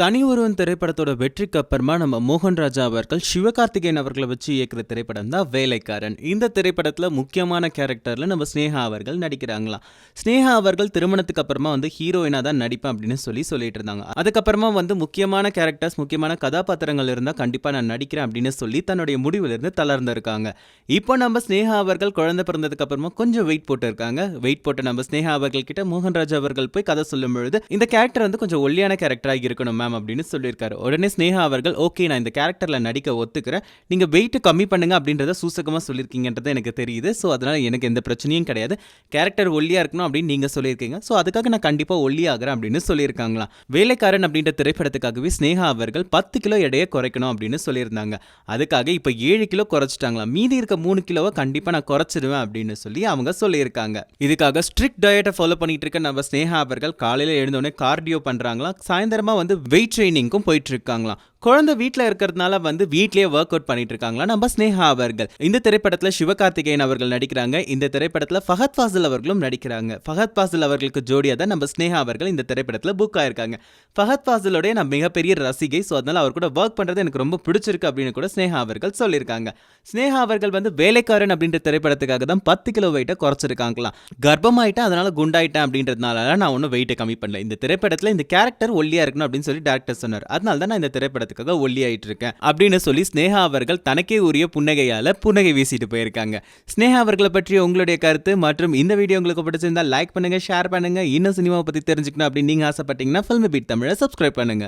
தனி ஒருவன் திரைப்படத்தோட வெற்றிக்கு அப்புறமா நம்ம மோகன் ராஜா அவர்கள் சிவகார்த்திகேயன் அவர்களை வச்சு இயக்குற திரைப்படம் தான் வேலைக்காரன். இந்த திரைப்படத்தில் முக்கியமான கேரக்டரில் நம்ம ஸ்னேகா அவர்கள் நடிக்கிறாங்களாம். ஸ்னேகா அவர்கள் திருமணத்துக்கு அப்புறமா வந்து ஹீரோயினாக தான் நடிப்பேன் அப்படின்னு சொல்லி சொல்லிட்டு இருந்தாங்க. அதுக்கப்புறமா வந்து முக்கியமான கேரக்டர்ஸ் முக்கியமான கதாபாத்திரங்கள் இருந்தால் கண்டிப்பாக நான் நடிக்கிறேன் அப்படின்னு சொல்லி தன்னுடைய முடிவிலிருந்து தளர்ந்திருக்காங்க. இப்போ நம்ம ஸ்னேகா அவர்கள் குழந்தை பிறந்ததுக்கு அப்புறமா கொஞ்சம் வெயிட் போட்டுருக்காங்க. வெயிட் போட்டு நம்ம ஸ்னேகா அவர்கள் கிட்ட மோகன்ராஜ் அவர்கள் போய் கதை சொல்லும் பொழுது இந்த கேரக்டர் வந்து கொஞ்சம் ஒல்லியான கேரக்டராக இருக்கணும்? மேம் அப்படின்னு சொல்லியிருக்காரு. உடனே ஸ்னேகா அவர்கள் ஓகே நான் இந்த கேரக்டரில் நடிக்க ஒத்துக்கிறேன். நீங்கள் வெயிட்டு கம்மி பண்ணுங்க அப்படின்றத சூசகமாக சொல்லியிருக்கீங்கன்றது எனக்கு தெரியுது. ஸோ அதனால எனக்கு எந்த பிரச்சனையும் கிடையாது. கேரக்டர் ஒல்லியாக இருக்கணும் அப்படின்னு நீங்கள் சொல்லியிருக்கீங்க. ஸோ அதுக்காக நான் கண்டிப்பாக ஒல்லியாகிறேன் அப்படின்னு சொல்லியிருக்காங்களாம். வேலைக்காரன் அப்படின்ற திரைப்படத்துக்காகவே ஸ்னேகா அவர்கள் பத்து கிலோ எடையை குறைக்கணும் அப்படின்னு சொல்லியிருந்தாங்க. அதுக்காக இப்போ ஏழு கிலோ குறைச்சிட்டாங்களாம். மீதி இருக்க மூணு கிலோவை கண்டிப்பாக நான் குறைச்சிடுவேன் அப்படின்னு சொல்லி அவங்க சொல்லியிருக்காங்க. இதுக்காக ஸ்ட்ரிக்ட் டயட்டை ஃபாலோ பண்ணிட்டு இருக்க நம்ம ஸ்னேகா அவர்கள் காலையில் எழுந்தோடனே கார்டியோ பண்ணுறாங்களா சாயந்தரமாக வந்து வெயிட் ட்ரைனிங்க்கும் போயிட்டு இருக்காங்களாம். குழந்தை வீட்டில் இருக்கிறதுனால வந்து வீட்லேயே ஒர்க் அவுட் பண்ணிட்டு இருக்காங்களா? நம்ம ஸ்னேகா அவர்கள். இந்த திரைப்படத்தில் சிவகார்த்திகேயன் அவர்கள் நடிக்கிறாங்க. இந்த திரைப்படத்தில் ஃபஹத் ஃபாசில் அவர்களும் நடிக்கிறாங்க. ஃபஹத் ஃபாசில் அவர்களுக்கு ஜோடியாக தான் நம்ம ஸ்னேகா அவர்கள் இந்த திரைப்படத்தில் புக் ஆயிருக்காங்க. ஃபஹத் ஃபாசிலோடைய நான் மிகப்பெரிய ரசிகை. ஸோ அதனால அவர் கூட ஒர்க் பண்ணுறது எனக்கு ரொம்ப பிடிச்சிருக்கு அப்படின்னு கூட ஸ்னேகா அவர்கள் சொல்லியிருக்காங்க. ஸ்னேகா அவர்கள் வந்து வேலைக்காரன் அப்படின்ற திரைப்படத்துக்காக தான் பத்து கிலோ வெயிட்டை குறைச்சிருக்காங்களாம். கர்ப்பமாயிட்டேன் அதனால் குண்டாயிட்டேன் அப்படின்றதுனால நான் ஒன்றும் வெயிட்டை கம்மி பண்ணல. இந்த திரைப்படத்தில் இந்த கேரக்டர் ஒல்லியாக இருக்கணும் அப்படின்னு சொல்லி டேரக்டர் சொன்னார். அதனால தான் நான் இந்த திரைப்படத்துக்காக ஒல்லி ஆயிட்டு இருக்கேன் அப்படின்னு சொல்லி ஸ்னேகா அவர்கள் தனக்கே உரிய புன்னகையால புன்னகை வீசிட்டு போயிருக்காங்க. ஸ்னேகா அவர்களை பற்றிய உங்களுடைய கருத்து மற்றும் இந்த வீடியோ உங்களுக்கு பிடிச்சிருந்தா லைக் பண்ணுங்க ஷேர் பண்ணுங்க. இன்னும் சினிமாவை பத்தி தெரிஞ்சுக்கணும் அப்படின்னு நீங்க ஆசைப்பட்டீங்கன்னா ஃபில்ம் பீட் தமிழை சப்ஸ்கிரைப் பண்ணுங்க.